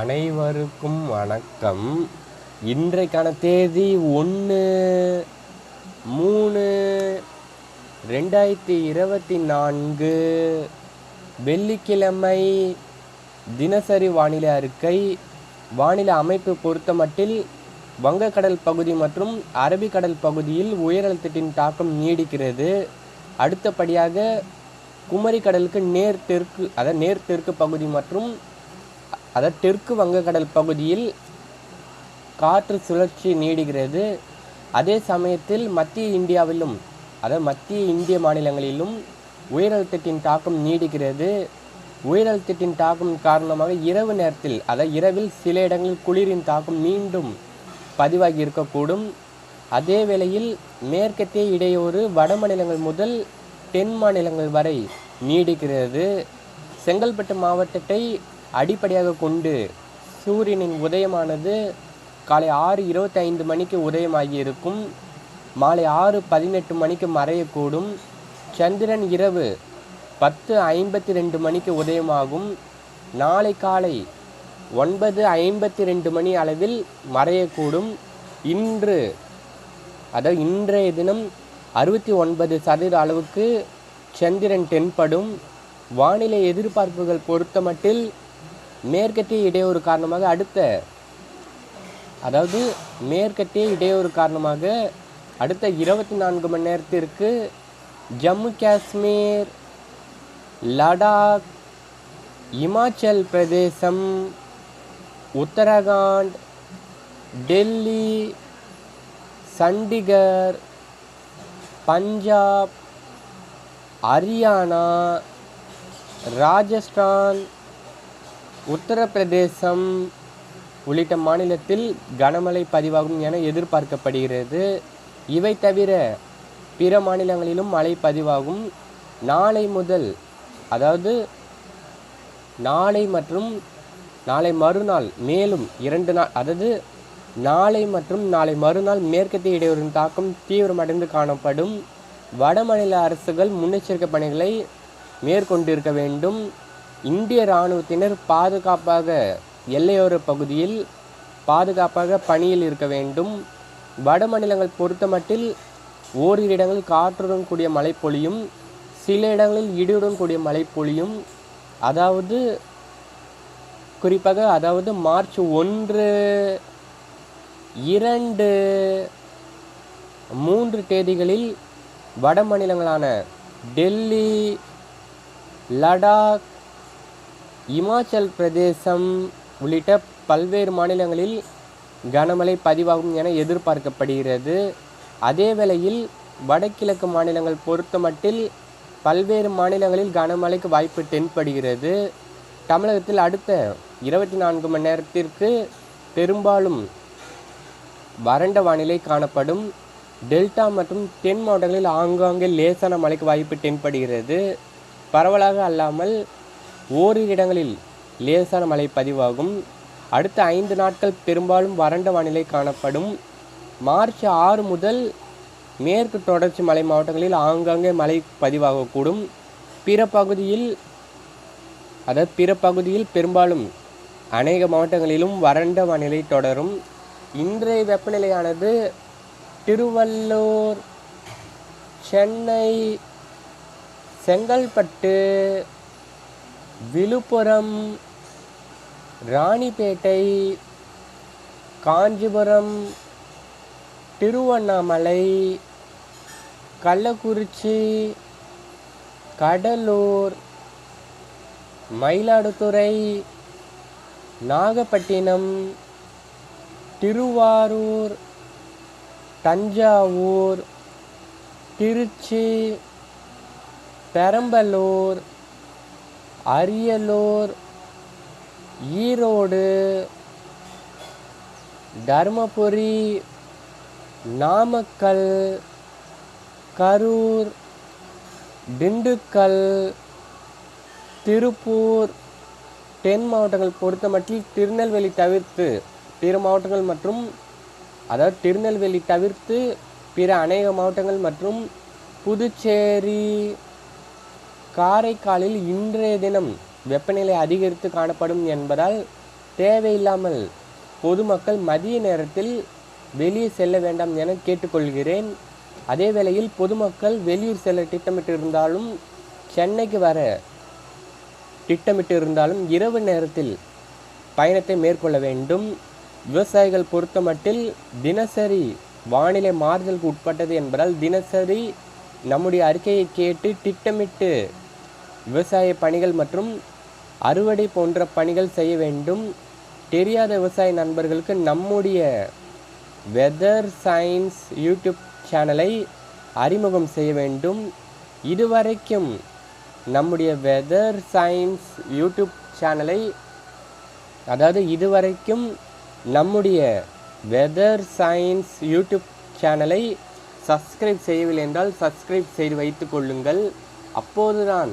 அனைவருக்கும் வணக்கம். இன்றைக்கான தேதி ஒன்று மூணு ரெண்டாயிரத்தி இருபத்தி நான்கு. வெள்ளிக்கிழமை தினசரி வானிலை அறிக்கை. வானிலை அமைப்பு பொறுத்தமட்டில் வங்கக்கடல் பகுதி மற்றும் அரபிக்கடல் பகுதியில் உயரழுத்தத்தின் தாக்கம் நீடிக்கிறது. அடுத்தபடியாக குமரிக்கடலுக்கு நேர் தெற்கு அதாவது நேர் தெற்கு பகுதி மற்றும் அதாவது தெற்கு வங்கக்கடல் பகுதியில் காற்று சுழற்சி நீடுகிறது அதே சமயத்தில் மத்திய இந்தியாவிலும் அதாவது மத்திய இந்திய மாநிலங்களிலும் உயரழுத்தத்தின் தாக்கம் நீடிக்கிறது. உயரழுத்தத்தின் தாக்கம் காரணமாக இரவு நேரத்தில் அதாவது இரவில் சில இடங்களில் குளிரின் தாக்கம் மீண்டும் பதிவாகி இருக்கக்கூடும். அதே வேளையில் மேற்கத்திய இடையூறு வட மாநிலங்கள் முதல் தென் மாநிலங்கள் வரை நீடிக்கிறது. செங்கல்பட்டு மாவட்டத்தை அடிப்படையாக கொண்டு சூரியனின் உதயமானது காலை ஆறு இருபத்தைந்து மணிக்கு உதயமாகி இருக்கும் மாலை ஆறு பதினெட்டு மணிக்கு மறையக்கூடும். சந்திரன் இரவு பத்து ஐம்பத்தி ரெண்டு மணிக்கு உதயமாகும். நாளை காலை ஒன்பது ஐம்பத்தி ரெண்டு மணி அளவில் மறையக்கூடும். இன்று அதாவது இன்றைய தினம் அறுபத்தி ஒன்பது சதவீத அளவுக்கு சந்திரன் தென்படும். வானிலை எதிர்பார்ப்புகள் பொறுத்தமட்டில் மேற்கத்திய இடையூறு காரணமாக அடுத்த அதாவது மேற்கத்திய இடையூறு காரணமாக அடுத்த இருபத்தி நான்கு மணி நேரத்திற்கு ஜம்மு காஷ்மீர் லடாக் இமாச்சல் பிரதேசம் உத்தரகாண்ட் டெல்லி சண்டிகர் பஞ்சாப் ஹரியானா ராஜஸ்தான் உத்தரப்பிரதேசம் உள்ளிட்ட மாநிலத்தில் கனமழை பதிவாகும் என எதிர்பார்க்கப்படுகிறது. இவை தவிர பிற மாநிலங்களிலும் மழை பதிவாகும். நாளை முதல் அதாவது நாளை மற்றும் நாளை மறுநாள் மேலும் இரண்டு நாள் அதாவது நாளை மற்றும் நாளை மறுநாள் மேற்கத்திய இடையூறின் தாக்கம் தீவிரமடைந்து காணப்படும். வடமாநில அரசுகள் முன்னெச்சரிக்கை பணிகளை மேற்கொண்டிருக்க வேண்டும். இந்திய இராணுவத்தினர் பாதுகாப்பாக எல்லையோர பகுதியில் பாதுகாப்பாக பணியில் இருக்க வேண்டும். வட மாநிலங்கள் பொறுத்தமட்டில் ஓரிரு இடங்களில் காற்றுடன் கூடிய மழை பொழியும் சில இடங்களில் இடியுடன் கூடிய மழை பொழியும் அதாவது குறிப்பாக அதாவது மார்ச் ஒன்று இரண்டு மூன்று தேதிகளில் வட மாநிலங்களான டெல்லி லடாக் இமாச்சல் பிரதேசம் உள்ளிட்ட பல்வேறு மாநிலங்களில் கனமழை பதிவாகும் என எதிர்பார்க்கப்படுகிறது. அதே வேளையில் வடகிழக்கு மாநிலங்கள் பொறுத்தமட்டில் பல்வேறு மாநிலங்களில் கனமழைக்கு வாய்ப்பு தென்படுகிறது. தமிழகத்தில் அடுத்த இருபத்தி நான்கு மணி நேரத்திற்கு பெரும்பாலும் வறண்ட வானிலை காணப்படும். டெல்டா மற்றும் தென் மாவட்டங்களில் ஆங்காங்கே லேசான மழைக்கு வாய்ப்பு தென்படுகிறது. பரவலாக அல்லாமல் ஓரிரு இடங்களில் லேசான மழை பதிவாகும். அடுத்த ஐந்து நாட்கள் பெரும்பாலும் வறண்ட வானிலை காணப்படும். மார்ச் ஆறு முதல் மேற்கு தொடர்ச்சி மலை மாவட்டங்களில் ஆங்காங்கே மழை பதிவாகக்கூடும். பிற பகுதியில் அதாவது பிற பகுதியில் பெரும்பாலும் அநேக மாவட்டங்களிலும் வறண்ட வானிலை தொடரும். இன்றைய வெப்பநிலையானது திருவள்ளூர் சென்னை செங்கல்பட்டு விழுப்புரம் ராணிப்பேட்டை காஞ்சிபுரம் திருவண்ணாமலை கள்ளக்குறிச்சி கடலூர் மயிலாடுதுறை நாகப்பட்டினம் திருவாரூர் தஞ்சாவூர் திருச்சி பெரம்பலூர் அரியலூர் ஈரோடு தருமபுரி நாமக்கல் கரூர் திண்டுக்கல் திருப்பூர் தென் மாவட்டங்கள் பொறுத்தமட்டில் திருநெல்வேலி தவிர்த்து பிற மாவட்டங்கள் மற்றும் அதாவது திருநெல்வேலி தவிர்த்து பிற அநேக மாவட்டங்கள் மற்றும் புதுச்சேரி காரைக்காலில் இன்றைய தினம் வெப்பநிலை அதிகரித்து காணப்படும் என்பதால் தேவையில்லாமல் பொதுமக்கள் மதிய நேரத்தில் வெளியே செல்ல வேண்டாம் என கேட்டுக்கொள்கிறேன். அதே வேளையில் பொதுமக்கள் வெளியூர் செல்ல திட்டமிட்டு இருந்தாலும் சென்னைக்கு வர திட்டமிட்டு இருந்தாலும் இரவு நேரத்தில் பயணத்தை மேற்கொள்ள வேண்டும். விவசாயிகள் பொறுத்தமட்டில் தினசரி வானிலை மாறுதலுக்கு உட்பட்டது என்பதால் தினசரி நம்முடைய அறிக்கையை கேட்டு திட்டமிட்டு விவசாய பணிகள் மற்றும் அறுவடை போன்ற பணிகள் செய்ய வேண்டும். தெரியாத விவசாய நண்பர்களுக்கு நம்முடைய வெதர் சயின்ஸ் யூடியூப் சேனலை அறிமுகம் செய்ய வேண்டும். இதுவரைக்கும் நம்முடைய வெதர் சயின்ஸ் யூடியூப் சேனலை அதாவது இதுவரைக்கும் நம்முடைய வெதர் சயின்ஸ் யூடியூப் சேனலை சப்ஸ்கிரைப் செய்யவில்லை என்றால் சப்ஸ்கிரைப் செய்து வைத்துக் கொள்ளுங்கள். அப்போதுதான்